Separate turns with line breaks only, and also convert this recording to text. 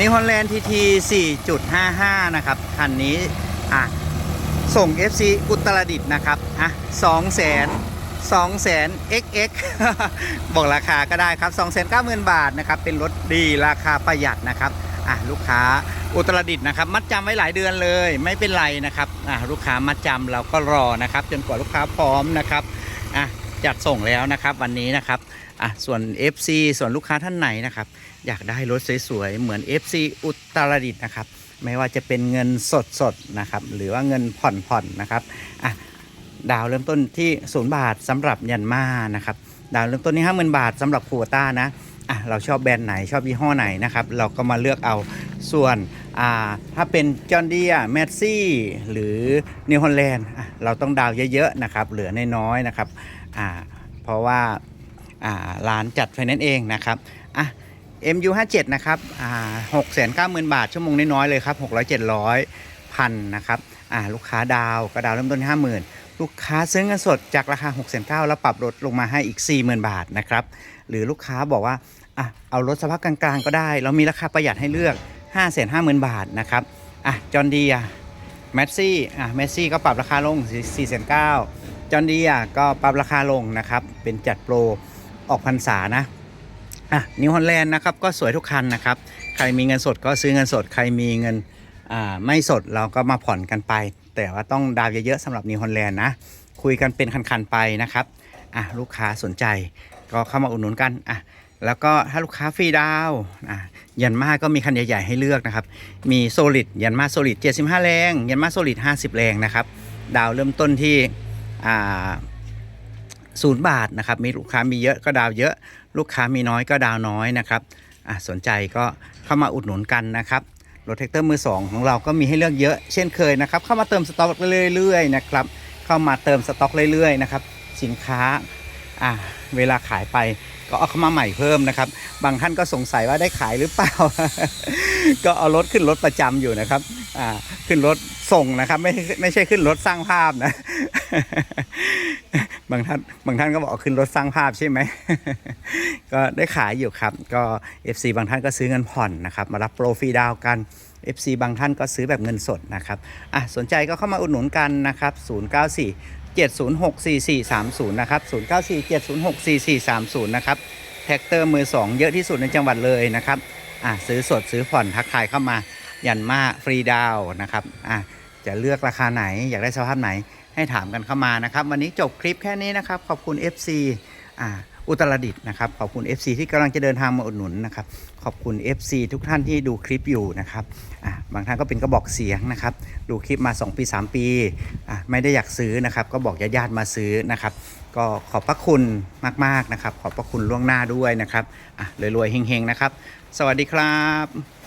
นิวฮอลแลนด์ทีที4.55 นะครับ คันนี้ อะ ส่ง FC อุตรดิตถ์นะครับ อะ2แสน2แสน XX บอกราคาก็ได้ครับ 2 9 0 0 0 0 บาทนะครับ เป็นรถดีราคาประหยัดนะครับ อะ ลูกค้าอุตรดิตถ์นะครับ มัดจำไว้หลายเดือนเลย ไม่เป็นไรนะครับ อะ ลูกค้ามัดจำเราก็รอนะครับ จนกว่าลูกค้าพร้อมนะครับ อะ จัดส่งแล้วนะครับวันนี้นะครับอะส่วน FC ส่วนลูกค้าท่านไหนนะครับ อยากได้รถสวยๆเหมือน FC อุตรดิตถ์นะครับ ไม่ว่าจะเป็นเงินสดๆนะครับ หรือว่าเงินผ่อนๆนะครับอะดาวเริ่มต้นที่0บาทสำหรับยันมานะครับ ดาวเริ่มต้นที่50,000บาทสำหรับคูต้านะอะเราชอบแบรนด์ไหนชอบยี่ห้อไหนนะครับ เราก็มาเลือกเอาส่วน อ่าถ้าเป็นจอนเดียแม s ซี่หรือนิวฮอลแลนด์เราต้องดาวเยอะๆนะครับเหลือน้อยๆนะครับอ่าเพราะว่าอ่าร้านจัดไฟแนนซ์เองนะครับอะ MU57 นะครับอ่า690,000บาท ชั่วโมงน้อยๆเลยครับ600 700พันนะครับอ่าลูกค้าดาวก็ดาวเริ่มต้นที่50,000ลูกค้าซื้อเงินสดจากราคา6,900แล้วปรับลดลงมาให้อีก 40,000 บาทนะครับ หรือลูกค้าบอกว่าอะเอารถสภาพกลางๆ ก็ได้ เรามีราคาประหยัดให้เลือก 550,000 บาทนะครับอะจอ n นเดียแมสซี่อะแมสซี่ก็ปรับราคาลง4,900จอ n นเดียก็ปรับราคาลงนะครับ เป็นจัดโปรออกพรรษานะอะนิวฮอลแลนด์นะครับก็สวยทุกคันนะครับ ใครมีเงินสดก็ซื้อเงินสด ใครมีเงินอ่าไม่สดเราก็มาผ่อนกันไป แต่ว่าต้องดาวเยอะๆสำหรับนิวฮอลแลนด์นะคุยกันเป็นคันๆไปนะครับอะลูกค้าสนใจก็เข้ามาอุดหนุนกันอะ แล้วก็ถ้าลูกค้าฟรีดาวยันมาก็มีคันใหญ่ๆให้เลือกนะครับ มีโซลิดยันมาโซลิด75 แรง ยันมาโซลิด50 แรงนะครับ ดาวเริ่มต้นที่ศูนย์บาทนะครับ มีลูกค้ามีเยอะก็ดาวเยอะ ลูกค้ามีน้อยก็ดาวน้อยนะครับอะสนใจก็เข้ามาอุดหนุนกันนะครับ รถแท็กเตอร์มือสองของเราก็มีให้เลือกเยอะเช่นเคยนะครับ เข้ามาเติมสต็อกเรื่อยๆนะครับ เข้ามาเติมสต็อกเรื่อยๆนะครับ สินค้า อะเวลาขายไปก็เอาเข้ามาใหม่เพิ่มนะครับ บางท่านก็สงสัยว่าได้ขายหรือเปล่า ก็เอารถขึ้นรถประจำอยู่นะครับอ่าขึ้นรถส่งนะครับไม่ไม่ใช่ขึ้นรถสร้างภาพนะ บางท่านบางท่านก็บอกขึ้นรถสร้างภาพใช่ไหม ก็ได้ขายอยู่ครับ ก็ FC บางท่านก็ซื้อเงินผ่อนนะครับ มารับโปรฟรีดาวกัน FC บางท่านก็ซื้อแบบเงินสดนะครับอะสนใจก็เข้ามาอุดหนุนกันนะครับ 094 7064430 นะครับ 094 7064430 นะครับแท็กเตอร์มือ 2 เยอะที่สุดในจังหวัดเลยนะครับอะซื้อสดซื้อผ่อนทักทายเข้ามายันมาฟรีดาวนะครับอะจะเลือกราคาไหนอยากได้สภาพไหนให้ถามกันเข้ามานะครับ วันนี้จบคลิปแค่นี้นะครับ ขอบคุณ FC อ่า อุตรดิตถ์นะครับ ขอบคุณ FC ที่กำลังจะเดินทางมาอุดหนุนนะครับ ขอบคุณ FC ทุกท่านที่ดูคลิปอยู่นะครับบางท่านก็เป็นกระบอกเสียงนะครับ ดูคลิปมา 2 ปี 3 ปีไม่ได้อยากซื้อนะครับ ก็บอกญาติๆมาซื้อนะครับ ก็ขอบพระคุณมากๆนะครับ ขอบพระคุณล่วงหน้าด้วยนะครับรวยๆเฮงๆนะครับ สวัสดีครับ